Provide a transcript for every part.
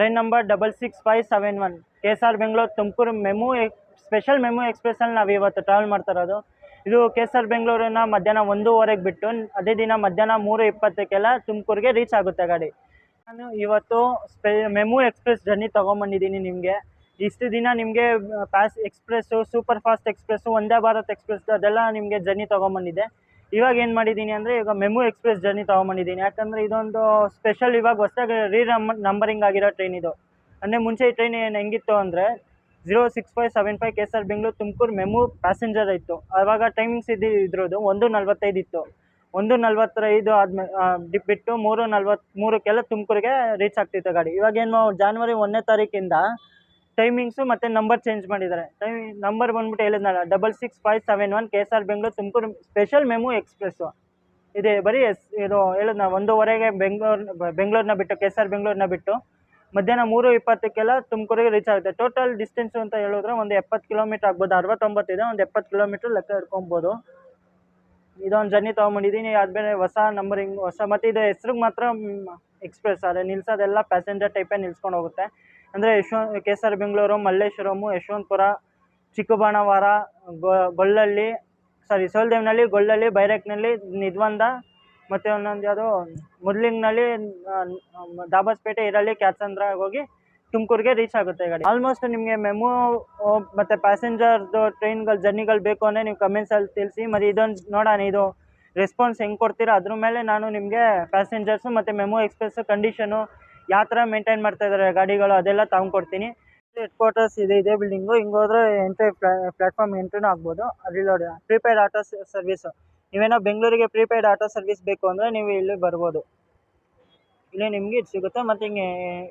Train number double six five seven one K S R Bengaluru Tumakuru MEMU special MEMU ಎಕ್ಸ್ಪ್ರೆಸ್ಸಲ್ಲಿ ನಾವು ಇವತ್ತು travel ಮಾಡ್ತಾ ಇರೋದು. ಇದು K S R ಬೆಂಗಳೂರನ್ನ ಮಧ್ಯಾಹ್ನ ಒಂದೂವರೆಗೆ ಬಿಟ್ಟು, ಅದೇ ದಿನ ಮಧ್ಯಾಹ್ನ ಮೂರು ಇಪ್ಪತ್ತಕ್ಕೆಲ್ಲ ತುಮಕೂರಿಗೆ ರೀಚ್ ಆಗುತ್ತೆ ಗಾಡಿ. ನಾನು ಇವತ್ತು ಸ್ಪೆ ಮೆಮು ಎಕ್ಸ್ಪ್ರೆಸ್ ಜರ್ನಿ ತೊಗೊಂಬಂದಿದ್ದೀನಿ ನಿಮಗೆ. ಇಷ್ಟು ದಿನ ನಿಮಗೆ pass express super fast express ಒಂದೇ ಭಾರತ್ ಎಕ್ಸ್ಪ್ರೆಸ್ ಅದೆಲ್ಲ ನಿಮಗೆ ಜರ್ನಿ ತೊಗೊಂಬಂದಿದ್ದೆ ಇವಾಗ ಏನು ಮಾಡಿದ್ದೀನಿ ಅಂದರೆ ಈಗ ಮೆಮು ಎಕ್ಸ್ಪ್ರೆಸ್ ಜರ್ನಿ ತೊಗೊಂಬಂದಿದ್ದೀನಿ ಯಾಕಂದರೆ ಇದೊಂದು ಸ್ಪೆಷಲ್ ಇವಾಗ ಹೊಸ್ದಾಗಿ ರೀ ನಂಬರಿಂಗ್ ಆಗಿರೋ ಟ್ರೈನ್ ಇದು. ಅಂದರೆ ಮುಂಚೆ ಈ ಟ್ರೈನ್ ಏನು ಹೆಂಗಿತ್ತು ಅಂದರೆ zero six five seven five K S R Bengaluru Tumakuru MEMU passenger ಇತ್ತು. ಆವಾಗ ಟೈಮಿಂಗ್ಸ್ ಇದು ಇದ್ರದ್ದು ಒಂದು ನಲ್ವತ್ತೈದು ಇತ್ತು. ಒಂದು ನಲ್ವತ್ತೈದು ಆದ್ಮೇಲೆ ಬಿಟ್ಟು ಮೂರು ನಲ್ವತ್ತು, ಮೂರಕ್ಕೆಲ್ಲ ತುಮಕೂರಿಗೆ ರೀಚ್ ಆಗ್ತಿತ್ತು ಗಾಡಿ. ಇವಾಗೇನು ಜಾನ್ವರಿ ಒಂದನೇ ತಾರೀಕಿಂದ ಟೈಮಿಂಗ್ಸು ಮತ್ತು ನಂಬರ್ ಚೇಂಜ್ ಮಾಡಿದ್ದಾರೆ. ಟೈಮಿಂಗ್ ನಂಬರ್ ಬಂದ್ಬಿಟ್ಟು ಹೇಳಿದ್ನಲ್ಲ double six five seven one K S R Bengaluru Tumakuru special MEMU express ಇದೆ, ಬರೀ ಎಸ್, ಇದು ಹೇಳಿದ್ನ ಒಂದೂವರೆಗೆ ಬೆಂಗಳೂರು ಬೆಂಗಳೂರನ್ನ ಬಿಟ್ಟು ಕೆ ಎಸ್ ಆರ್ ಬೆಂಗಳೂರನ್ನ ಬಿಟ್ಟು, ಮಧ್ಯಾಹ್ನ ಮೂರು ಇಪ್ಪತ್ತಕ್ಕೆಲ್ಲ ತುಮಕೂರಿಗೆ ರೀಚ್ ಆಗುತ್ತೆ. ಟೋಟಲ್ ಡಿಸ್ಟೆನ್ಸು ಅಂತ ಹೇಳಿದ್ರೆ ಒಂದು ಎಪ್ಪತ್ತು ಕಿಲೋಮೀಟ್ರ್ ಆಗ್ಬೋದು ಅರವತ್ತೊಂಬತ್ತಿದೆ ಒಂದು ಎಪ್ಪತ್ತು ಕಿಲೋಮೀಟ್ರ್ ಲೆಕ್ಕ ಹಿಡ್ಕೊಬೋದು ಇದೊಂದು ಜರ್ನಿ ತೊಗೊಂಬಂದಿದ್ದೀನಿ ಆದಮೇಲೆ ಹೊಸ ನಂಬರಿಂಗ್ ಹೊಸ ಮತ್ತು ಇದು ಹೆಸ್ರಿಗೆ ಮಾತ್ರ ಎಕ್ಸ್ಪ್ರೆಸ್ ಆದರೆ ನಿಲ್ಸೋದೆಲ್ಲ ಪ್ಯಾಸೆಂಜರ್ ಟೈಪೇ ನಿಲ್ಸ್ಕೊಂಡು ಹೋಗುತ್ತೆ. ಅಂದರೆ ಯಶವಂತ ಕೆ ಬೆಂಗಳೂರು ಮಲ್ಲೇಶ್ವರಮು ಯಶವಂತಪುರ, ಚಿಕ್ಕಬಾಣವಾರ ಗೊಲ್ಲಳ್ಳಿ ಸಾರಿ ಸೋಲ್ದೇವ್ನಲ್ಲಿ ಗೊಲ್ಲಳ್ಳಿ ಬೈರಕ್ನಲ್ಲಿ, ನಿದ್ವಂದ ಮತ್ತು ಒಂದೊಂದು ಯಾವುದೋ, ಮುದ್ಲಿಂಗ್ನಲ್ಲಿ ದಾಬಾಸ್ಪೇಟೆ ಇರಲಿ ಕ್ಯಾತ್ಸಂದ್ರಾಗ ಹೋಗಿ ತುಮಕೂರಿಗೆ ರೀಚ್ ಆಗುತ್ತೆ ಗಾಡಿ. ಆಲ್ಮೋಸ್ಟ್ ನಿಮಗೆ ಮೆಮು ಮತ್ತು ಪ್ಯಾಸೆಂಜರ್ದು ಟ್ರೈನ್ಗಳು ಜರ್ನಿಗಳು ಬೇಕು ಅಂದರೆ ನೀವು ಕಮೆಂಟ್ಸಲ್ಲಿ ತಿಳಿಸಿ, ಮತ್ತು ಇದೊಂದು ನೋಡೋಣ, ಇದು ರೆಸ್ಪಾನ್ಸ್ ಹೆಂಗೆ ಕೊಡ್ತೀರಾ? ಅದ್ರ ಮೇಲೆ ನಾನು ನಿಮಗೆ ಪ್ಯಾಸೆಂಜರ್ಸು ಮತ್ತು ಮೆಮು ಎಕ್ಸ್ಪ್ರೆಸ್ ಕಂಡೀಷನು ಯಾವ ಥರ ಮೇಂಟೈನ್ ಮಾಡ್ತಾ ಇದ್ದಾರೆ ಗಾಡಿಗಳು ಅದೆಲ್ಲ ತಗೊಂಡ್ಕೊಡ್ತೀನಿ ಹೆಡ್ ಕ್ವಾರ್ಟರ್ಸ್ ಇದೆ ಇದೆ ಬಿಲ್ಡಿಂಗು ಹಿಂಗೆ ಹೋದ್ರೆ ಎಂಟ್ರಿ ಪ್ಲಾಟ್ಫಾರ್ಮ್ ಎಂಟ್ರಿನೂ ಆಗ್ಬೋದು. ಅಲ್ಲಿ ನೋಡಿ ಪ್ರೀಪೇಯ್ಡ್ ಆಟೋ ಸರ್ವಿಸು ನೀವೇನೋ ಬೆಂಗಳೂರಿಗೆ ಪ್ರೀಪೇಯ್ಡ್ ಆಟೋ ಸರ್ವಿಸ್ ಬೇಕು ಅಂದರೆ ನೀವು ಇಲ್ಲಿ ಬರ್ಬೋದು. ಇಲ್ಲಿ ನಿಮಗೆ ಇದು ಸಿಗುತ್ತೆ. ಮತ್ತು ಹಿಂಗೆ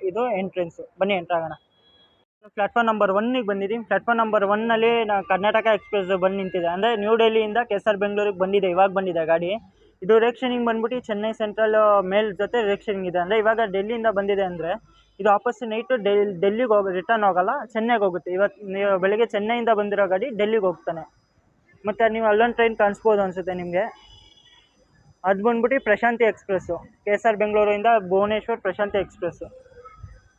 ಇದು ಎಂಟ್ರೆನ್ಸು ಬನ್ನಿ ಎಂಟ್ರ್ ಆಗೋಣ. ಪ್ಲಾಟ್ಫಾರ್ಮ್ ನಂಬರ್ ಒನ್ನಿಗೆ ಬಂದಿದ್ದೀನಿ ಪ್ಲಾಟ್ಫಾರ್ಮ್ ನಂಬರ್ ಒನ್ನಲ್ಲಿ ನಾ ಕರ್ನಾಟಕ ಎಕ್ಸ್ಪ್ರೆಸ್ ಬಂದು ನಿಂತಿದೆ. ಅಂದರೆ ನ್ಯೂ ಡೆಲ್ಲಿಯಿಂದ ಕೆ ಎಸ್ ಆರ್ ಬೆಂಗಳೂರಿಗೆ ಬಂದಿದೆ. ಇವಾಗ ಬಂದಿದೆ ಗಾಡಿ. ಇದು ರೇಕ್ಷನಿಂಗ್ ಬಂದ್ಬಿಟ್ಟು ಚೆನ್ನೈ ಸೆಂಟ್ರಲ್ ಮೇಲ್ ಜೊತೆ ರೇಕ್ಷನಿಂಗ್ ಇದೆ. ಅಂದರೆ ಇವಾಗ ಡೆಲ್ಲಿಯಿಂದ ಬಂದಿದೆ ಅಂದರೆ ಇದು ವಾಪಸ್ ನೈಟು ಡೆಲ್, ಡೆಲ್ಲಿಗೆ ಹೋಗಿ ರಿಟರ್ನ್ ಹೋಗಲ್ಲ, ಚೆನ್ನೈಗೆ ಹೋಗುತ್ತೆ. ಇವತ್ತು ನೀವು ಬೆಳಗ್ಗೆ ಚೆನ್ನೈಯಿಂದ ಬಂದಿರೋ ಗಾಡಿ ಡೆಲ್ಲಿಗೆ ಹೋಗ್ತಾನೆ. ಮತ್ತು ನೀವು ಅಲ್ಲೊಂದು ಟ್ರೈನ್ ಕಾಣಿಸ್ಬೋದು ಅನಿಸುತ್ತೆ ನಿಮಗೆ. ಅದು ಬಂದ್ಬಿಟ್ಟು Prashanti express K S R ಬೆಂಗಳೂರಿಂದ ಭುವನೇಶ್ವರ್ ಪ್ರಶಾಂತಿ ಎಕ್ಸ್ಪ್ರೆಸ್ಸು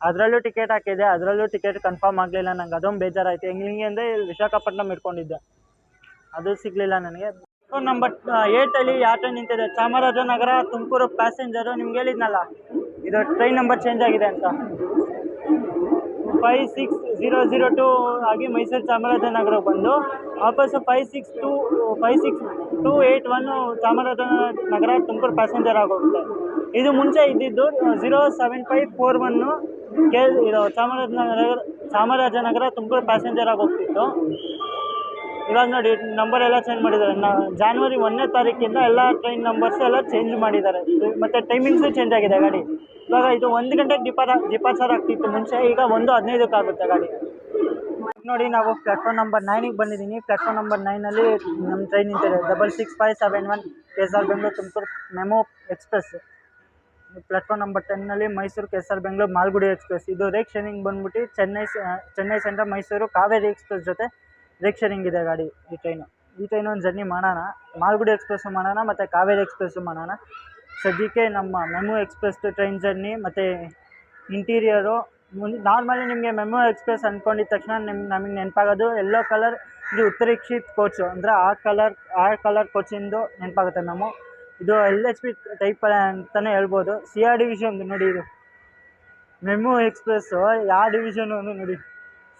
ಅದರಲ್ಲೂ ಟಿಕೆಟ್ ಹಾಕಿದೆ, ಅದರಲ್ಲೂ ಟಿಕೆಟ್ ಕನ್ಫರ್ಮ್ ಆಗಲಿಲ್ಲ. ನಂಗೆ ಅದೊಂದು ಬೇಜಾರಾಯಿತು. ಹೆಂಗೆ, ಹಿಂಗೆ ಅಂದರೆ ವಿಶಾಖಪಟ್ಟಣಂ ಇಟ್ಕೊಂಡಿದ್ದೆ ಅದು ಸಿಗಲಿಲ್ಲ ನನಗೆ. ಫೋನ್ ನಂಬರ್ ಏಯ್ಟಲ್ಲಿ ಅಲ್ಲಿ ಆಟೋ ನಿಂತಿದೆ. ಚಾಮರಾಜನಗರ, ತುಮಕೂರು ಪ್ಯಾಸೆಂಜರು ನಿಮ್ಗೆ ಹೇಳಿದ್ನಲ್ಲ? ಇದು ಟ್ರೈನ್ ನಂಬರ್ ಚೇಂಜ್ ಆಗಿದೆ ಅಂತ. Five six zero zero two ಆಗಿ ಮೈಸೂರು ಚಾಮರಾಜನಗರ ಬಂದು, ವಾಪಸ್ಸು five six two five six two eight one Chamarajanagar, Tumakuru passenger ಆಗೋಗುತ್ತೆ. ಇದು ಮುಂಚೆ ಇದ್ದಿದ್ದು zero seven five four one K, ಇದು ಚಾಮರಾಜನಗರ ಚಾಮರಾಜನಗರ, ತುಮಕೂರು ಪ್ಯಾಸೆಂಜರ್ ಆಗಿ ಹೋಗ್ತಿತ್ತು ಇವಾಗ ನೋಡಿ ನಂಬರ್ ಎಲ್ಲ ಚೇಂಜ್ ಮಾಡಿದ್ದಾರೆ. ನಾ ಜಾನ್ವರಿ ಒಂದನೇ ತಾರೀಕಿಂದ ಎಲ್ಲ ಟ್ರೈನ್ ನಂಬರ್ಸ್ ಎಲ್ಲ ಚೇಂಜ್ ಮಾಡಿದ್ದಾರೆ. ಮತ್ತು ಟೈಮಿಂಗ್ಸು ಚೇಂಜ್ ಆಗಿದೆ ಗಾಡಿ. ಇವಾಗ ಇದು ಒಂದು ಗಂಟೆಗೆ ಡಿಪಾರ ಡಿಪಾರ್ಚರ್ ಆಗ್ತಿತ್ತು ಮುಂಚೆ, ಈಗ ಒಂದು ಹದಿನೈದಕ್ಕೆ ಆಗುತ್ತೆ ಗಾಡಿ. ನೋಡಿ, ನಾವು ಪ್ಲಾಟ್ಫಾರ್ಮ್ ನಂಬರ್ ನೈನಿಗೆ ಬಂದಿದ್ದೀನಿ. ಪ್ಲಾಟ್ಫಾರ್ಮ್ ನಂಬರ್ ನೈನಲ್ಲಿ ನಮ್ಮ ಟ್ರೈನ್ ನಿಂತಿದೆ. Double six five seven one K S R Bengaluru Tumakuru MEMU express platform number ಟೆನ್ನಲ್ಲಿ Mysuru K S R Bengaluru Malgudi express ಇದು ರೇಕ್ ಶನಿಂಗ್ ಬಂದ್ಬಿಟ್ಟು ಚೆನ್ನೈ ಚೆನ್ನೈ ಸೆಂಟ್ರಲ್ ಮೈಸೂರು ಕಾವೇರಿ ಎಕ್ಸ್ಪ್ರೆಸ್ ಜೊತೆ ರೇಕ್ ಶೇರಿಂಗ್ ಇದೆ ಗಾಡಿ, ಈ train ಈ train ಒಂದು ಜರ್ನಿ ಮಾಡೋಣ. ಮಾಲ್ಗುಡಿ ಎಕ್ಸ್ಪ್ರೆಸ್ಸು ಮಾಡೋಣ, ಮತ್ತು ಕಾವೇರಿ ಎಕ್ಸ್ಪ್ರೆಸ್ಸು ಮಾಡೋಣ. ಸದ್ಯಕ್ಕೆ ನಮ್ಮ ಮೆಮು ಎಕ್ಸ್ಪ್ರೆಸ್ ಟ್ರೈನ್ ಜರ್ನಿ ಮತ್ತು ಇಂಟೀರಿಯರು ಮುನ್ ನಾರ್ಮಲಿ ನಿಮಗೆ ಮೆಮೊ ಎಕ್ಸ್ಪ್ರೆಸ್ ಅಂದ್ಕೊಂಡಿದ ತಕ್ಷಣ ನಿಮ್ಗೆ ನಮಗೆ ನೆನಪಾಗೋದು, ಎಲ್ಲೋ ಕಲರ್ ಇದು ಉತ್ತರೀಕ್ಷಿತ್ ಕೋಚು ಅಂದರೆ ಆ ಕಲರ್ ಆ ಕಲರ್ ಕೋಚಿಂದು ನೆನಪಾಗುತ್ತೆ ಮೆಮು ಇದು ಎಲ್ ಎಚ್ ಪಿ ಟೈಪ್ ಅಂತಲೇ ಹೇಳ್ಬೋದು. ಸಿ ಆರ್ ಡಿವಿಷನ್ ನೋಡಿ ಇದು. ಮೆಮು ಎಕ್ಸ್ಪ್ರೆಸ್ಸು ಯಾವ ಡಿವಿಷನು ನೋಡಿ.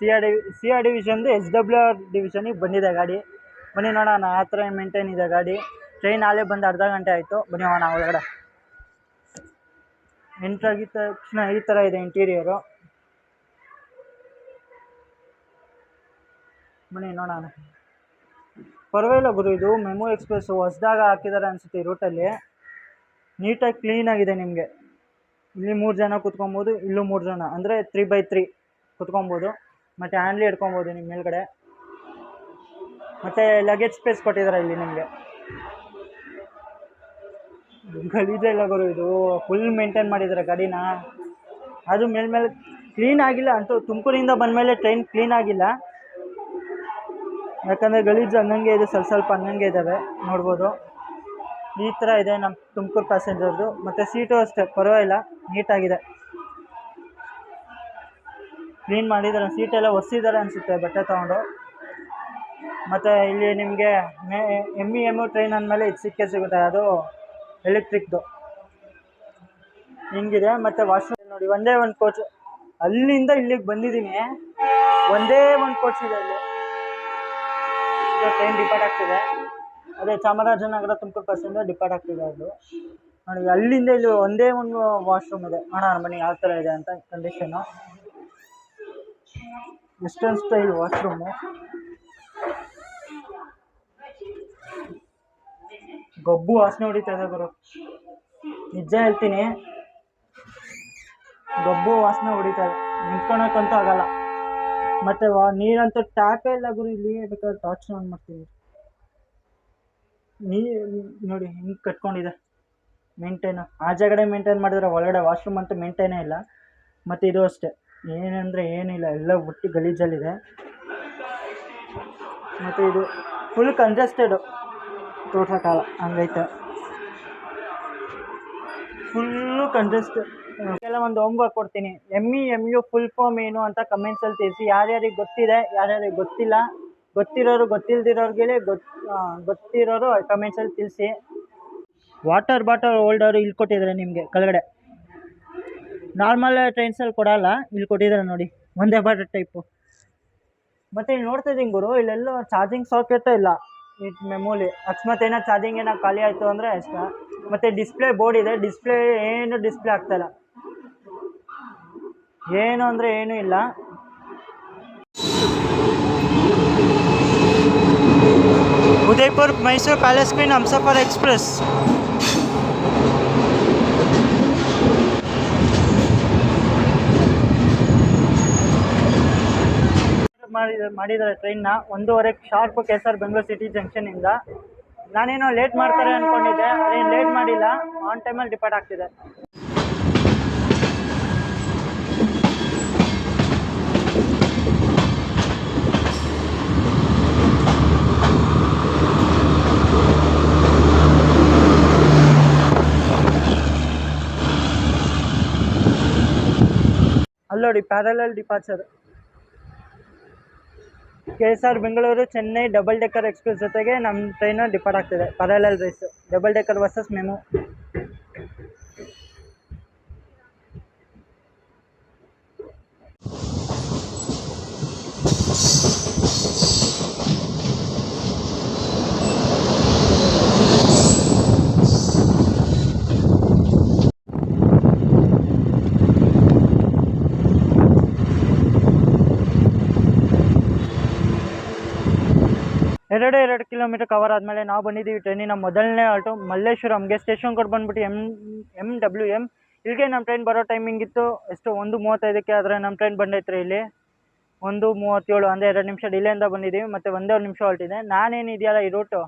C R D C R ಡಿವಿಷನ್ದು S W R ಡಿವಿಷನಿಗೆ ಬಂದಿದೆ ಗಾಡಿ. ಬನ್ನಿ ನೋಡೋಣ ಯಾವ ಥರ ಮೇಂಟೈನ್ ಇದೆ ಗಾಡಿ. ಟ್ರೈನ್ ಆಲೇ ಬಂದು ಅರ್ಧ ಗಂಟೆ ಆಯಿತು. ಬನ್ನಿ ಹೋಗೋಣ ಒಳಗಡೆ. ಎಂಟ್ರಾಗಿದ್ದ ತಕ್ಷಣ ಈ ಥರ ಇದೆ ಇಂಟೀರಿಯರು. ಬನ್ನಿ ನೋಡೋಣ. ಪರವಾಗಿಲ್ಲ ಗುರು, ಇದು ಮೆಮೊ ಎಕ್ಸ್ಪ್ರೆಸ್ ಹೊಸ್ದಾಗ ಹಾಕಿದ್ದಾರೆ ಅನಿಸುತ್ತೆ ಈ ರೂಟಲ್ಲಿ. ನೀಟಾಗಿ ಕ್ಲೀನಾಗಿದೆ ನಿಮಗೆ. ಇಲ್ಲಿ ಮೂರು ಜನ ಕುತ್ಕೊಬೋದು, ಇಲ್ಲೂ ಮೂರು ಜನ. ಅಂದರೆ ತ್ರೀ ಬೈ ತ್ರೀ ಕುತ್ಕೊಬೋದು. ಮತ್ತು ಹ್ಯಾಂಡ್ಲಿ ಹಿಡ್ಕೊಬೋದು ನಿಮ್ಮ ಮೇಲ್ಗಡೆ. ಮತ್ತು ಲಗೇಜ್ ಸ್ಪೇಸ್ ಕೊಟ್ಟಿದ್ದಾರೆ ಇಲ್ಲಿ ನಿಮಗೆ. ಗಲೀಜೆಲ್ಲ ಗುರು ಇದು. ಫುಲ್ ಮೇಂಟೈನ್ ಮಾಡಿದ್ದಾರೆ ಗಾಡಿನ. ಅದು ಮೇಲ್ಮೇಲೆ ಕ್ಲೀನ್ ಆಗಿಲ್ಲ. ಅಂತೂ ತುಮಕೂರಿಂದ ಬಂದಮೇಲೆ ಟ್ರೈನ್ ಕ್ಲೀನ್ ಆಗಿಲ್ಲ. ಯಾಕಂದರೆ ಗಲೀಜು ಹಂಗಂಗೆ ಇದೆ, ಸ್ವಲ್ಪ ಸ್ವಲ್ಪ ಹಂಗಂಗೆ ಇದ್ದಾವೆ ನೋಡ್ಬೋದು. ಈ ಥರ ಇದೆ ನಮ್ಮ ತುಮಕೂರು ಪ್ಯಾಸೆಂಜರ್ದು ಮತ್ತು ಸೀಟು ಅಷ್ಟೇ, ಪರವಾಗಿಲ್ಲ. ನೀಟಾಗಿದೆ. ಕ್ಲೀನ್ ಮಾಡಿದ್ದಾರೆ ಎಲ್ಲ ಒರೆಸಿದ್ದಾರೆ ಅನಿಸುತ್ತೆ, ಬಟ್ಟೆ ತೊಗೊಂಡು. ಮತ್ತು ಇಲ್ಲಿ ನಿಮಗೆ ಮೇ ಎಂ ಇ ಎಮ್ಮು ಟ್ರೈನ್ ಅಂದಮೇಲೆ ಇದು ಸಿಕ್ಕೇ ಸಿಗುತ್ತೆ, ಅದು ಎಲೆಕ್ಟ್ರಿಕ್ದು ಹಿಂಗಿದೆ, ಮತ್ತು ವಾಶ್ರೂಮ್ ನೋಡಿ, ಒಂದೇ ಒಂದು ಕೋಚ್ ಅಲ್ಲಿಂದ ಇಲ್ಲಿಗೆ ಬಂದಿದ್ದೀನಿ. ಒಂದೇ ಒಂದು ಕೋಚ್ ಇದೆ ಇಲ್ಲಿ. ಟ್ರೈನ್ ಡಿಪಾರ್ಟ್ ಆಗ್ತಿದೆ. ಅದೇ ಚಾಮರಾಜನಗರ, ತುಮಕೂರು ಬಸ್ಸಿಂದ ಡಿಪಾರ್ಟ್ ಆಗ್ತಿದೆ ಅದು. ನೋಡಿ, ಅಲ್ಲಿಂದ ಇಲ್ಲಿ ಒಂದೇ ಒಂದು ವಾಶ್ರೂಮ್ ಇದೆ. ಅಣ್ಣ ಬನ್ನಿ ಯಾವ ಥರ ಇದೆ ಅಂತ ಕಂಡೀಷನು ವೆಸ್ಟರ್ನ್ ಸ್ಟೈಲ್ ವಾಶ್ರೂಮು ಗಬ್ಬು ವಾಸನೆ ಹೊಡಿತಾ ಇದೆ ಗುರು. ನಿಜ ಹೇಳ್ತೀನಿ. ಗಬ್ಬು ವಾಸನೆ ಹೊಡಿತಾ ಇದೆ. ನಿಂತ್ಕೊಳಕ್ಕಂತೂ ಆಗಲ್ಲ. ಮತ್ತೆ ನೀರಂತೂ ಟ್ಯಾಪೇ ಇಲ್ಲ ಗುರು, ಇಲ್ಲಿ ಬೇಕಾದ್ರೆ ಟಾರ್ಚ್ ಆನ್ ಮಾಡ್ತೀನಿ. ನೀ, ನೋಡಿ, ಹಿಂಗೆ ಕಟ್ಕೊಂಡಿದೆ. ಮೇಂಟೈನು ಆ ಜಾಗಡೆ ಮೇಂಟೈನ್ ಮಾಡಿದ್ರೆ ಒಳಗಡೆ ವಾಶ್ರೂಮ್ ಅಂತೂ ಮೇಂಟೈನೇ ಇಲ್ಲ. ಮತ್ತು ಇದು ಅಷ್ಟೇ. ಏನಂದರೆ ಏನಿಲ್ಲ, ಎಲ್ಲ ಒಟ್ಟು ಗಲೀಜಲ್ಲಿದೆ. ಮತ್ತು ಇದು ಫುಲ್ ಕಂಜೆಸ್ಟೆಡು ತೋರ್ಸೋಕ್ಕಾಗಲ್ಲ ಹಂಗೈತೆ. ಫುಲ್ಲು ಕಂಜೆಸ್ಟ್ ಎಲ್ಲ ಒಂದು ಹೋಮ್ವರ್ಕ್ ಕೊಡ್ತೀನಿ. M E M U full form ಏನು ಅಂತ ಕಮೆಂಟ್ಸಲ್ಲಿ ತಿಳಿಸಿ. ಯಾರ್ಯಾರಿಗೆ ಗೊತ್ತಿದೆ, ಯಾರ್ಯಾರಿಗೆ ಗೊತ್ತಿಲ್ಲ, ಗೊತ್ತಿರೋರು ಗೊತ್ತಿಲ್ದಿರೋರ್ಗೆ ಗೊತ್ ಗೊತ್ತಿರೋರು ಕಮೆಂಟ್ಸಲ್ಲಿ ತಿಳಿಸಿ. ವಾಟರ್ ಬಾಟಲ್ ಹೋಲ್ಡರು ಇಲ್ಲಿ ಕೊಟ್ಟಿದ್ದಾರೆ ನಿಮಗೆ ಕೆಳಗಡೆ. ನಾರ್ಮಲ್ ಟ್ರೈನ್ಸಲ್ಲಿ ಕೊಡಲ್ಲ. ಇಲ್ಲಿ ಕೊಟ್ಟಿದ್ದಾರೆ ನೋಡಿ. ಒಂದೇ ಬಾಟ ಟೈಪು ಮತ್ತು ಇಲ್ಲಿ ನೋಡ್ತಾ ಇದ್ದೀನಿ ಗುರು ಇಲ್ಲೆಲ್ಲೋ ಚಾರ್ಜಿಂಗ್ ಸಾಕೆಟೇ ಇಲ್ಲ. ಈ ಮೆಮೊಲಿ ಅಕಸ್ಮಾತ್ ಏನೋ ಚಾರ್ಜಿಂಗ್ ಏನೋ ಖಾಲಿ ಆಯಿತು ಅಂದರೆ ಅಷ್ಟ. ಮತ್ತು ಡಿಸ್ಪ್ಲೇ ಬೋರ್ಡ್ ಇದೆ. ಡಿಸ್ಪ್ಲೇ ಏನು ಡಿಸ್ಪ್ಲೇ ಆಗ್ತಾಯಿಲ್ಲ ಏನು ಅಂದರೆ ಏನೂ ಇಲ್ಲ. Udaipur Mysuru palace queen Humsafar express ಮಾಡಿದ್ದಾರೆ ಮಾಡಿದ್ದಾರೆ ಟ್ರೈನ್ನ ಒಂದೂವರೆ sharp K S R Bengaluru city ಜಂಕ್ಷನಿಂದ ನಾನೇನೋ ಲೇಟ್ ಮಾಡ್ತಾರೆ ಅಂದ್ಕೊಂಡಿದ್ದೆ ಅದೇನು ಲೇಟ್ ಮಾಡಿಲ್ಲ. ಆನ್ ಟೈಮಲ್ಲಿ ಡಿಪಾರ್ಟ್ ಆಗ್ತಿದೆ. ಅಲ್ಲೋಡಿ parallel departure K S R Bengaluru Chennai double decker express ಜೊತೆಗೆ ನಮ್ಮ ಟ್ರೈನು ಡಿಪಾರ್ಟ್ ಆಗ್ತಿದೆ parallel race double decker versus MEMU ಎರಡೇ ಎರಡು ಕಿಲೋಮೀಟರ್ ಕವರ್ ಆದಮೇಲೆ ನಾವು ಬಂದಿದ್ದೀವಿ ಟ್ರೈನಿನ ಮೊದಲನೇ ಆಲ್ಟೋ ಮಲ್ಲೇಶ್ವರಂಗೆ ಸ್ಟೇಷನ್ ಕೊಟ್ಟು ಬಂದ್ಬಿಟ್ಟು ಎಂ ಎಂ ಡಬ್ಲ್ಯೂ ಎಂ ಇಲ್ಲಿಗೆ ನಮ್ಮ ಟ್ರೈನ್ ಬರೋ ಟೈಮಿಂಗ್ ಇತ್ತು ಎಷ್ಟು ಒಂದು ಮೂವತ್ತೈದಕ್ಕೆ, ಆದರೆ ನಮ್ಮ ಟ್ರೈನ್ ಬಂದೈತ್ರಿ ಇಲ್ಲಿ. ಒಂದು ಮೂವತ್ತೇಳು, ಅಂದರೆ ಎರಡು ನಿಮಿಷ ಡಿಲೇಯಿಂದ ಬಂದಿದ್ದೀವಿ, ಮತ್ತು ಒಂದೇ ಒಂದು ನಿಮಿಷ ಹೊರಟಿದೆ. ನಾನೇನು ಇದೆಯಲ್ಲ ಈ ರೂಟು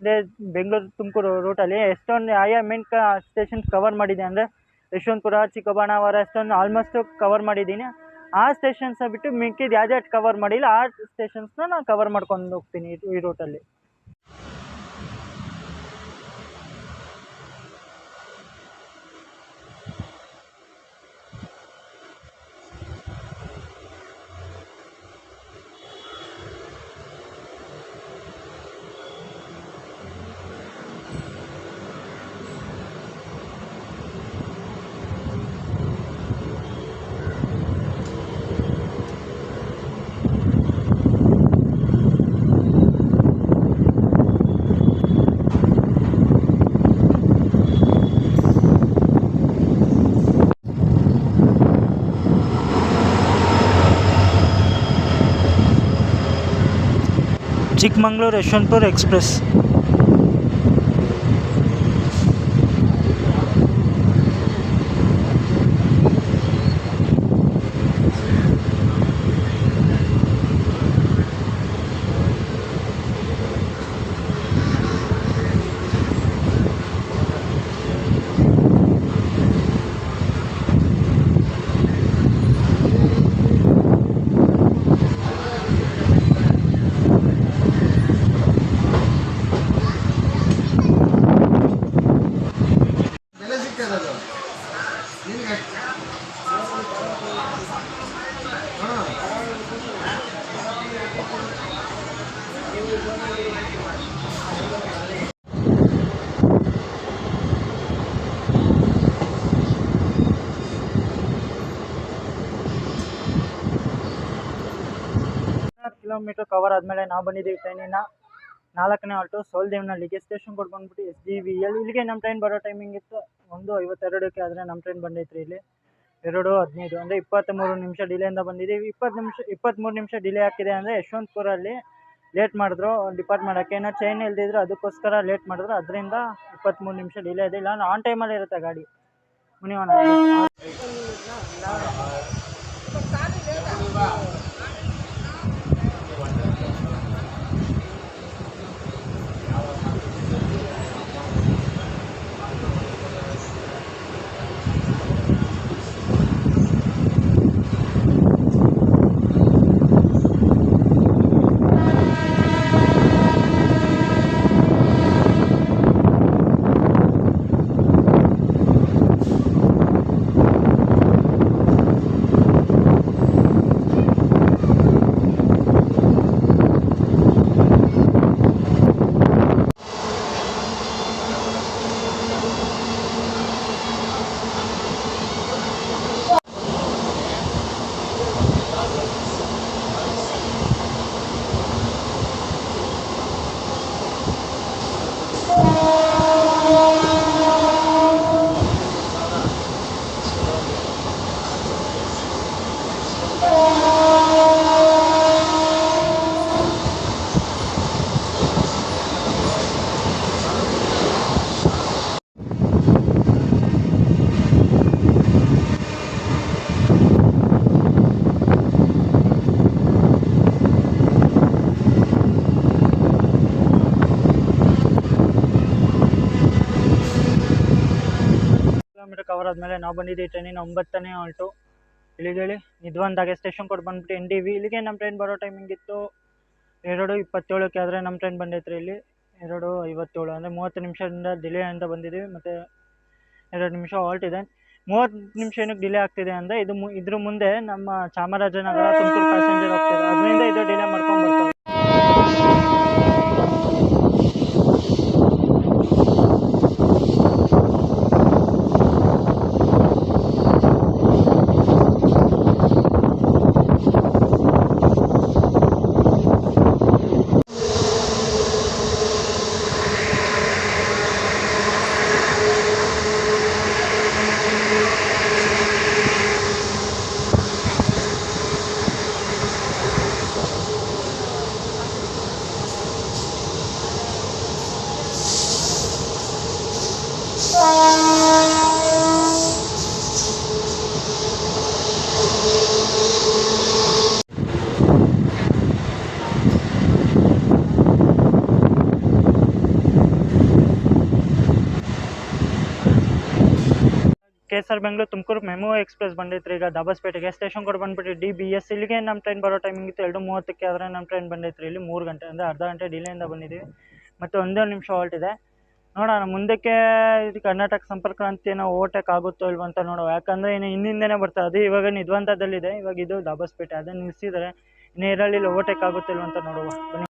ಅದೇ ಬೆಂಗಳೂರು, ತುಮಕೂರು ರೂಟಲ್ಲಿ ಎಷ್ಟೊಂದು ಆಯಾ ಮೇನ್ ಕ ಸ್ಟೇಷನ್ಸ್ ಕವರ್ ಮಾಡಿದೆ ಅಂದರೆ ಯಶವಂತಪುರ, ಚಿಕ್ಕಬಾಣಾವರ ಎಷ್ಟೊಂದು ಆಲ್ಮೋಸ್ಟು ಕವರ್ ಮಾಡಿದ್ದೀನಿ. ಆ ಸ್ಟೇಷನ್ಸ್ನ ಬಿಟ್ಟು ಮಿಕ್ಕಿದ ಯಾವ್ದು ಕವರ್ ಮಾಡಿಲ್ಲ, ಆ ಸ್ಟೇಷನ್ಸ್ನ ನಾನು ಕವರ್ ಮಾಡ್ಕೊಂಡು ಹೋಗ್ತೀನಿ ಈ ರೂಟಲ್ಲಿ Chikmagalur Yeshwantpur express kilometre cover ಆದಮೇಲೆ ನಾವು ಬಂದಿದ್ದೀವಿ ಟ್ರೈನಿನ ನಾಲ್ಕನೇ ಆಲ್ಟು ಸೋಲ್ದೇವ್ನಲ್ಲಿಗೆ ಸ್ಟೇಷನ್ ಕೊಟ್ಟು ಬಂದ್ಬಿಟ್ಟು ಎಸ್ ಡಿ ವಿ ಎಲ್ ಇಲ್ಲಿಗೆ ನಮ್ಮ ಟ್ರೈನ್ ಬರೋ ಟೈಮಿಂಗ್ ಇತ್ತು ಒಂದು ಐವತ್ತೆರಡಕ್ಕೆ, ಆದರೆ ನಮ್ಮ ಟ್ರೈನ್ ಬಂದೈತ್ರಿ ಇಲ್ಲಿ. ಎರಡು ಹದಿನೈದು, ಅಂದರೆ ಇಪ್ಪತ್ತ್ಮೂರು ನಿಮಿಷ ಡಿಲೇಯಿಂದ ಬಂದಿದ್ದೀವಿ. ಇಪ್ಪತ್ತು ನಿಮಿಷ, ಇಪ್ಪತ್ತ್ಮೂರು ನಿಮಿಷ ಡಿಲೇ ಆಗ್ತಿದೆ ಅಂದರೆ ಯಶವಂತಪುರಲ್ಲಿ ಲೇಟ್ ಮಾಡಿದ್ರು ಡಿಪಾರ್ಟ್ ಮಾಡೋಕ್ಕೆ. ಏನೋ ಚೈನ್ ಇಲ್ದಿದ್ರು ಅದಕ್ಕೋಸ್ಕರ ಲೇಟ್ ಮಾಡಿದ್ರು. ಅದರಿಂದ ಇಪ್ಪತ್ತ್ಮೂರು ನಿಮಿಷ ಡಿಲೇ ಇದೆ ಇಲ್ಲ ಆನ್ ಟೈಮಲ್ಲಿ ಇರುತ್ತೆ ಗಾಡಿ. ಮುನಿವನ ಕಿಲೋಮೀಟರ್ ಕವರ್ ಆದಮೇಲೆ ನಾವು ಬಂದಿದ್ದೀವಿ ಟ್ರೈನಿನ ಒಂಬತ್ತನೇ ಆಲ್ಟು ಹೇಳಿ ನಿದ್ವಂದಾಗೆ ಸ್ಟೇಷನ್ ಕೊಟ್ಟು ಬಂದ್ಬಿಟ್ಟು ಎನ್ ಡಿ ವಿ ಇಲ್ಲಿಗೆ ನಮ್ಮ ಟ್ರೈನ್ ಬರೋ ಟೈಮಿಂಗ್ ಇತ್ತು ಎರಡು ಇಪ್ಪತ್ತೇಳಕ್ಕೆ ಆದರೆ ನಮ್ಮ ಟ್ರೈನ್ ಬಂದೈತ್ರಿ ಇಲ್ಲಿ. ಎರಡು ಐವತ್ತೇಳು ಅಂದರೆ ಮೂವತ್ತು ನಿಮಿಷದಿಂದ ಡಿಲೇ ಅಂತ ಬಂದಿದ್ದೀವಿ. ಮತ್ತು ಎರಡು ನಿಮಿಷ ಹಾಲ್ಟ್ ಇದೆ. ಮೂವತ್ತು ನಿಮಿಷ ಏನಕ್ಕೆ ಡಿಲೇ ಆಗ್ತಿದೆ ಅಂದರೆ ಇದು ಮು, ಇದ್ರ ಮುಂದೆ ನಮ್ಮ ಚಾಮರಾಜನಗರ ತುಮಕೂರು ಪ್ಯಾಸೆಂಜರ್ ಹೋಗ್ತಿದೆ. ಅದರಿಂದ ಇದು ಡಿಲೇ ಮಾಡ್ಕೊಂಡು ಬರ್ತದೆ K R Bengaluru Tumakuru MEMU express ಬಂದೈತ್ರಿ. ಈಗ ದಾಬಸ್ಪೇಟೆಗೆ ಸ್ಟೇಷನ್ ಕೂಡ ಬಂದ್ಬಿಟ್ಟು ಡಿ ಬಿ ಎಸ್ ಇಲ್ಲಿಗೆ ನಮ್ಮ ಟ್ರೈನ್ ಬರೋ ಟೈಮಿಂಗ್ ಇತ್ತು ಎರಡು ಮೂವತ್ತಕ್ಕೆ, ಆದರೆ ನಮ್ಮ ಟ್ರೈನ್ ಬಂದೈತ್ರಿ. ಇಲ್ಲಿ ಮೂರು ಗಂಟೆ ಅಂದರೆ ಅರ್ಧ ಗಂಟೆ ಡಿಲೇಯಿಂದ ಬಂದಿದ್ದೀವಿ. ಮತ್ತು ಒಂದೇ ನಿಮಿಷ ಹಾಲ್ಟ್ ಇದೆ. ನೋಡೋಣ, ಮುಂದಕ್ಕೆ ಇದು ಕರ್ನಾಟಕ ಸಂಪರ್ಕ ಕ್ರಾಂತಿ ಏನೋ ಓಟಕ್ಕೆ ಆಗುತ್ತೋ ಇಲ್ವ ಅಂತ ನೋಡುವ. ಯಾಕಂದರೆ ಇನ್ನು ಹಿಂದಿಂದನೇ ಬರ್ತಾ ಅದು ಇವಾಗ ನಿದ್ವಂತದಲ್ಲಿದೆ. ಇವಾಗ ಇದು ದಾಬಸ್ಪೇಟೆ. ಅದನ್ನು ನಿಲ್ಲಿಸಿದರೆ ಇನ್ನು ಇದರಲ್ಲಿ ಓಟಕ್ಕೆ ಆಗುತ್ತೋ ಇಲ್ವೋ ಅಂತ ನೋಡುವ. ಬನ್ನಿ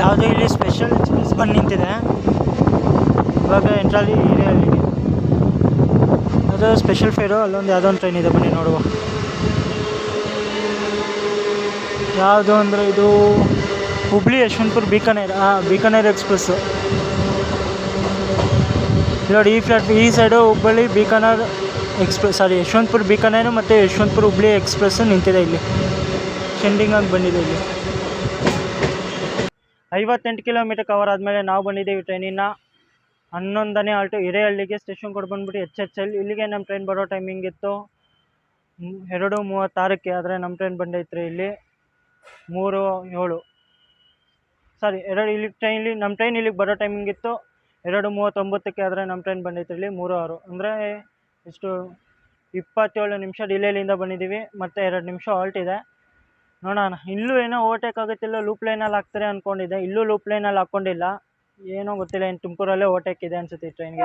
ಯಾವುದೋ ಇಲ್ಲಿ ಎಕ್ಸ್ಪ್ರೆಸ್ ಬಂದು ನಿಂತಿದೆ. ಇವಾಗ ಎಂಟ್ರಲ್ಲಿ ಇದೆ ಅಲ್ಲಿಗೆ ಅದು ಸ್ಪೆಷಲ್ ಫೇರು ಅಲ್ಲೊಂದು ಯಾವುದೋ ಒಂದು ಟ್ರೈನ್ ಇದೆ, ಬನ್ನಿ ನೋಡುವ. ಯಾವುದು ಅಂದರೆ ಇದು ಹುಬ್ಳಿ ಯಶವಂತಪುರ ಬೀಕಾನೇರ್ ಹಾಂ ಬೀಕಾನೇರ್ ಎಕ್ಸ್ಪ್ರೆಸ್ಸು ನೋಡಿ, ಈ ಫ್ಲಾಟ್ ಈ side Hubballi Bikaner express sorry Yeshwantpur Bikaner ಮತ್ತು ಯಶವಂತಪುರ ಹುಬ್ಳಿ ಎಕ್ಸ್ಪ್ರೆಸ್ಸು ನಿಂತಿದೆ ಇಲ್ಲಿ. ಶೆಂಡಿಂಗ್ ಆಗಿ ಬಂದಿದೆ ಇಲ್ಲಿ. ಐವತ್ತೆಂಟು ಕಿಲೋಮೀಟರ್ ಕವರ್ ಆದಮೇಲೆ ನಾವು ಬಂದಿದ್ದೀವಿ ಟ್ರೈನಿನ ಹನ್ನೊಂದನೇ ಆಲ್ಟು ಹಿರೇಹಳ್ಳಿಗೆ ಸ್ಟೇಷನ್ ಕೊಟ್ಟು ಬಂದ್ಬಿಟ್ಟು ಎಚ್ ಎಚ್ ಎಲ್. ಇಲ್ಲಿಗೆ ನಮ್ಮ ಟ್ರೈನ್ ಬರೋ ಟೈಮಿಂಗ್ ಇತ್ತು. ಎರಡು ಮೂವತ್ತಾರಕ್ಕೆ ಆದರೆ ನಮ್ಮ ಟ್ರೈನ್ ಬಂದೈತ್ರಿ ಇಲ್ಲಿ. ಮೂರು, ಏಳು. ಸಾರಿ ಎರಡು ಇಲ್ಲಿ ಟ್ರೈನ್ ಇಲ್ಲಿ ನಮ್ಮ ಟ್ರೈನ್ ಇಲ್ಲಿಗೆ ಬರೋ ಟೈಮಿಂಗ್ ಇತ್ತು. ಎರಡು ಮೂವತ್ತೊಂಬತ್ತಕ್ಕೆ ಆದರೆ ನಮ್ಮ ಟ್ರೈನ್ ಬಂದೈತೆ ಇಲ್ಲಿ, ಮೂರು, ಆರು. ಅಂದರೆ ಇಷ್ಟು ಇಪ್ಪತ್ತೇಳು ನಿಮಿಷ ಡಿಲೇಲಿಂದ ಬಂದಿದ್ದೀವಿ. ಮತ್ತು ಎರಡು ನಿಮಿಷ ಆಲ್ಟ್ ಇದೆ. ನೋಡೋಣ ಇಲ್ಲೂ ಏನೋ ಓವರ್ಟೇಕ್ ಆಗುತ್ತಿಲ್ಲ ಲೂಪ್ ಲೈನಲ್ಲಿ ಹಾಕ್ತಾರೆ ಅಂದ್ಕೊಂಡಿದ್ದೆ ಇಲ್ಲೂ ಲೂಪ್ ಲೈನಲ್ಲಿ ಹಾಕೊಂಡಿಲ್ಲ. ಏನೋ ಗೊತ್ತಿಲ್ಲ ಏನು ತುಮಕೂರಲ್ಲೇ ಓವರ್ಟೇಕ್ ಇದೆ ಅನ್ಸುತ್ತೆ ಈ ಟ್ರೈನ್ಗೆ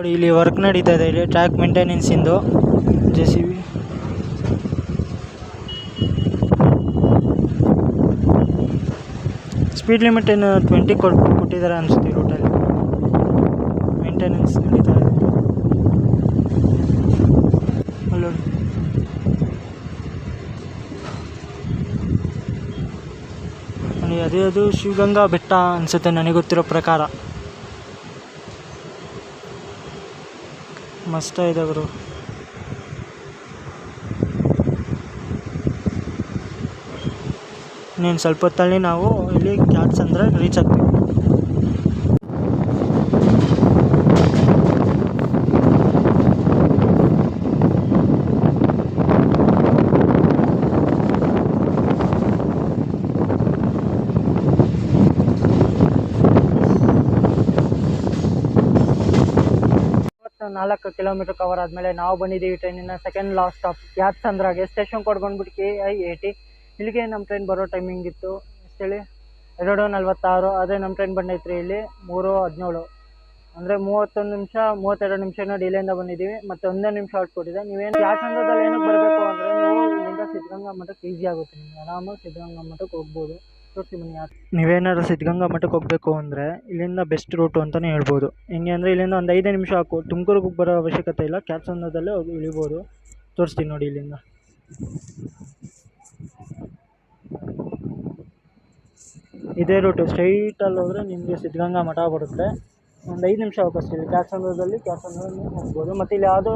ನೋಡಿ, ಇಲ್ಲಿ ವರ್ಕ್ ನಡೀತಾ ಇದೆ. ಇಲ್ಲಿ track ಮೇಂಟೆನೆನ್ಸಿಂದು J C B speed limit ಏನು ಟ್ವೆಂಟಿ ಕೊಟ್ಟು ಕೊಟ್ಟಿದ್ದಾರೆ ಅನಿಸುತ್ತೆ ರೂಟಲ್ಲಿ ಮೇಂಟೆನೆನ್ಸ್ ನಡೀತಾ ಇದೆ. ಹಲೋ ಅದೇ, ಅದು ಶಿವಗಂಗಾ ಬೆಟ್ಟ ಅನಿಸುತ್ತೆ ನನಗೆ ಗೊತ್ತಿರೋ ಪ್ರಕಾರ. ಮಸ್ತ ಇದೆ ಗುರು. ಇನ್ನೇನು ಸ್ವಲ್ಪ ಹೊತ್ತಲ್ಲಿ ನಾವು ಇಲ್ಲಿ ಕ್ಯಾಟ್ಸ್ ಅಂದರೆ ರೀಚ್ ಆಗ್ತೀವಿ. ನಾಲ್ಕು ಕಿಲೋಮೀಟರ್ ಕವರ್ ಆದಮೇಲೆ ನಾವು ಬಂದಿದ್ದೀವಿ ಟ್ರೈನಿನ ಸೆಕೆಂಡ್ ಲಾಸ್ಟ್ ಸ್ಟಾಪ್ ಯಾತ್ಸಂದ್ರಾಗೆ ಸ್ಟೇಷನ್ ಕೋಡ್ ಬಂದ್ಬಿಟ್ಟು ಕೆ ಐ ಏಯ್ಟಿ ಇಲ್ಲಿಗೆ ನಮ್ಮ ಟ್ರೈನ್ ಬರೋ ಟೈಮಿಂಗ್ ಇತ್ತು. ಹೇಳಿ? ಎರಡು ನಲ್ವತ್ತಾರು. ಆದರೆ ನಮ್ಮ ಟ್ರೈನ್ ಬಂದೈತ್ರಿ ಇಲ್ಲಿ ಮೂರು ಹದಿನೇಳು. ಅಂದರೆ ಮೂವತ್ತೊಂದು ನಿಮಿಷ, ಮೂವತ್ತೆರಡು ನಿಮಿಷನೂ ಡಿಲೇಯಿಂದ ಬಂದಿದ್ದೀವಿ. ಮತ್ತು ಒಂದೇ ನಿಮಿಷ ಔಟ್ ಕೊಟ್ಟಿದೆ ನೀವೇನು ಯಾತ್ಸಂದ್ರದಲ್ಲಿ ಏನಕ್ಕೆ ಬರಬೇಕು ಅಂದರೆ ನೀವು ಸಿದ್ಧಗಂಗಾ ಮಠಕ್ಕೆ ಈಸಿ ಆಗುತ್ತೆ. ನಿಮ್ಗೆ ಆರಾಮಾಗಿ ಸಿದ್ಧಗಂಗಾ ಮಠಕ್ಕೆ ಹೋಗ್ಬೋದು. ನೀವೇನಾದ್ರು ಸಿದ್ಧಗಂಗಾ ಮಠಕ್ಕೆ ಹೋಗಬೇಕು ಅಂದರೆ ಇಲ್ಲಿಂದ ಬೆಸ್ಟ್ ರೂಟು ಅಂತಲೇ ಹೇಳ್ಬೋದು. ಹೆಂಗೆ ಅಂದರೆ ಇಲ್ಲಿಂದ ಒಂದು ಐದೇ ನಿಮಿಷ ಹಾಕು. ತುಮಕೂರಿಗೆ ಬರೋ ಅವಶ್ಯಕತೆ ಇಲ್ಲ. ಕ್ಯಾತ್ಸಂದ್ರದಲ್ಲೇ ಹೋಗಿ ಇಳಿಬೋದು. ತೋರಿಸ್ತೀನಿ ನೋಡಿ ಇಲ್ಲಿಂದ. ಇದೇ ರೂಟು. ಸ್ಟ್ರೈಟಲ್ಲಿ ಹೋದರೆ ನಿಮಗೆ ಸಿದ್ಧಗಂಗಾ ಮಠ ಬರುತ್ತೆ. ಒಂದು ಐದು ನಿಮಿಷ ಅವಕಾಶ ಇಲ್ಲಿ ಕ್ಯಾತ್ಸಂದ್ರದಲ್ಲಿ ಕ್ಯಾತ್ಸಂದ್ರದಲ್ಲಿ ಹೋಗ್ಬೋದು. ಮತ್ತು ಇಲ್ಲಿ ಯಾವುದೂ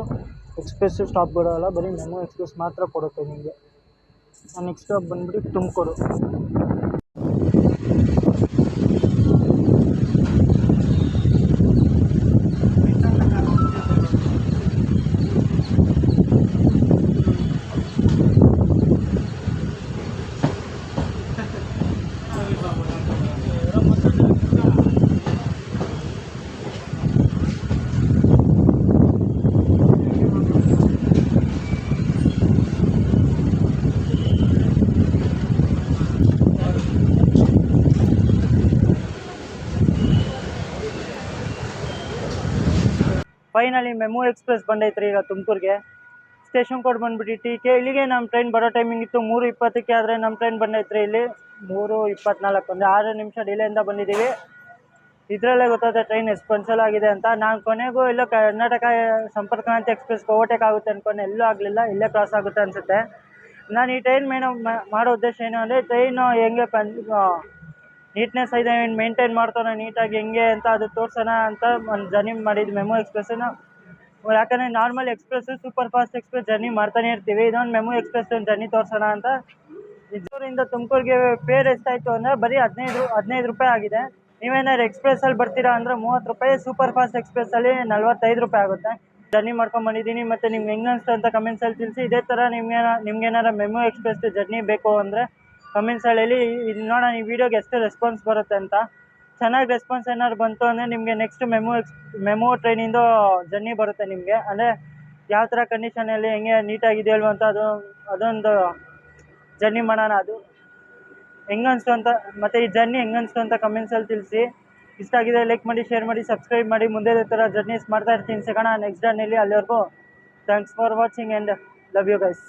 ಎಕ್ಸ್ಪ್ರೆಸ್ಸು ಸ್ಟಾಪ್ ಬರೋಲ್ಲ. ಬರೀ ಮೆಮೊ ಎಕ್ಸ್ಪ್ರೆಸ್ ಮಾತ್ರ ಕೊಡುತ್ತೆ ನಿಮಗೆ. ನೆಕ್ಸ್ಟ್ ಸ್ಟಾಪ್ ಬಂದ್ಬಿಟ್ಟು ತುಮಕೂರು. ಫೈನಲಿ ಮೆಮೊ ಎಕ್ಸ್ಪ್ರೆಸ್ ಬಂದೈತ್ರಿ ಈಗ ತುಮಕೂರಿಗೆ. ಸ್ಟೇಷನ್ ಕೋಡ್ ಬಂದ್ಬಿಟ್ಟು ಟಿ ಕೆ ಇಲ್ಲಿಗೆ ನಮ್ಮ ಟ್ರೈನ್ ಬರೋ ಟೈಮಿಂಗ್ ಇತ್ತು ಮೂರು ಇಪ್ಪತ್ತಕ್ಕೆ ಆದರೆ ನಮ್ಮ ಟ್ರೈನ್ ಬಂದೈತ್ರಿ ಇಲ್ಲಿ. ಮೂರು ಇಪ್ಪತ್ನಾಲ್ಕು ಅಂದರೆ ಆರು ನಿಮಿಷ ಡಿಲೆಯಿಂದ ಬಂದಿದ್ದೀವಿ. ಇದರಲ್ಲೇ ಗೊತ್ತಾಗುತ್ತೆ ಟ್ರೈನ್ ಎಷ್ಟು ಪಂಚಲ್ ಆಗಿದೆ ಅಂತ. ನಾನು ಕೊನೆಗೂ ಎಲ್ಲೋ ಕರ್ನಾಟಕ ಸಂಪರ್ಕ ಕ್ರಾಂತಿ ಎಕ್ಸ್ಪ್ರೆಸ್ ಓವರ್ಟೇಕ್ ಆಗುತ್ತೆ ಅನ್ಕೊಂಡು. ಎಲ್ಲೂ ಆಗಲಿಲ್ಲ, ಇಲ್ಲೇ ಕ್ರಾಸ್ ಆಗುತ್ತೆ ಅನಿಸುತ್ತೆ. ನಾನು ಈ ಟ್ರೈನ್ ಮೇನು ಮಾಡೋ ಉದ್ದೇಶ ಏನು ಅಂದರೆ ಟ್ರೈನು ಹೆಂಗೆ ಪನ್ ನೀಟ್ನೆಸ್ ಇದೆ ಮೇಂಟೈನ್ ಮಾಡ್ತಾನೆ ನೀಟಾಗಿ ಹೆಂಗೆ ಅಂತ ಅದು ತೋರ್ಸೋಣ ಅಂತ ಒಂದು ಜರ್ನಿ ಮಾಡಿದ ಮೆಮೊ ಎಕ್ಸ್ಪ್ರೆಸ್ಸನ್ನು ಯಾಕಂದರೆ normal express super fast express journey ಮಾಡ್ತಾನೆ ಇರ್ತೀವಿ, ಇದೊಂದು ಮೆಮೊ ಎಕ್ಸ್ಪ್ರೆಸ್ ಒಂದು ಜರ್ನಿ ತೋರ್ಸೋಣ ಅಂತ. ಇದರಿಂದ ತುಮಕೂರಿಗೆ ಫೇರ್ ಎಷ್ಟಾಯಿತು ಅಂದರೆ ಬರೀ ಹದಿನೈದು ಹದಿನೈದು ರೂಪಾಯಿ ಆಗಿದೆ. ನೀವೇನಾದ್ರು ಎಕ್ಸ್ಪ್ರೆಸ್ಸಲ್ಲಿ ಬರ್ತೀರಾ ಅಂದರೆ ಮೂವತ್ತು ರೂಪಾಯಿ ಸೂಪರ್ ಫಾಸ್ಟ್ ಎಕ್ಸ್ಪ್ರೆಸ್ಸಲ್ಲಿ ನಲ್ವತ್ತೈದು ರೂಪಾಯಿ ಆಗುತ್ತೆ. ಜರ್ನಿ ಮಾಡ್ಕೊಂಡು ಬಂದಿದ್ದೀನಿ, ಮತ್ತು ನಿಮ್ಗೆ ಹೆಂಗೆ ಅನಿಸ್ತು ಅಂತ ಕಮೆಂಟ್ಸಲ್ಲಿ ತಿಳಿಸಿ. ಇದೇ ಥರ ನಿಮ್ಗೆ ನಿಮ್ಗೆ ಏನಾರ ಮೆಮೊ ಎಕ್ಸ್ಪ್ರೆಸ್ ಜರ್ನಿ ಬೇಕು ಅಂದರೆ ಕಮೆಂಟ್ಸಲ್ಲಿ ಇದು ನೋಡೋಣ, ಈ ವಿಡಿಯೋಗೆ ಎಷ್ಟು ರೆಸ್ಪಾನ್ಸ್ ಬರುತ್ತೆ ಅಂತ. ಚೆನ್ನಾಗಿ ರೆಸ್ಪಾನ್ಸ್ ಏನಾದ್ರು ಬಂತು ಅಂದರೆ ನಿಮಗೆ ನೆಕ್ಸ್ಟ್ ಮೆಮೊ ಎಕ್ಸ್ ಮೆಮೊ ಟ್ರೈನಿಂದು ಜರ್ನಿ ಬರುತ್ತೆ ನಿಮಗೆ. ಅಂದರೆ ಯಾವ ಥರ ಕಂಡೀಷನಲ್ಲಿ ಹೆಂಗೆ ಇದೆ ಅಂತ ಅದು, ಅದೊಂದು ಜರ್ನಿ ಮಾಡೋಣ ಅದು. ಹೆಂಗೆ ಅನಿಸ್ತು ಅಂತ, ಮತ್ತು ಈ ಜರ್ನಿ ಹೆಂಗೆ ಅನಿಸ್ತು ಅಂತ ಕಮೆಂಟ್ಸಲ್ಲಿ ತಿಳಿಸಿ. ಇಷ್ಟ ಆಗಿದೆ ಲೈಕ್ ಮಾಡಿ ಶೇರ್ ಮಾಡಿ ಸಬ್ಸ್ಕ್ರೈಬ್ ಮಾಡಿ. ಮುಂದೆ ಥರ ಜರ್ನೀಸ್ ಮಾಡ್ತಾ ಇರ್ತೀನಿ. ಸಿಗೋಣ ನೆಕ್ಸ್ಟ್ ಜರ್ನಿಲಿ ಅಲ್ಲಿವರೆಗೂ thanks for watching and love you guys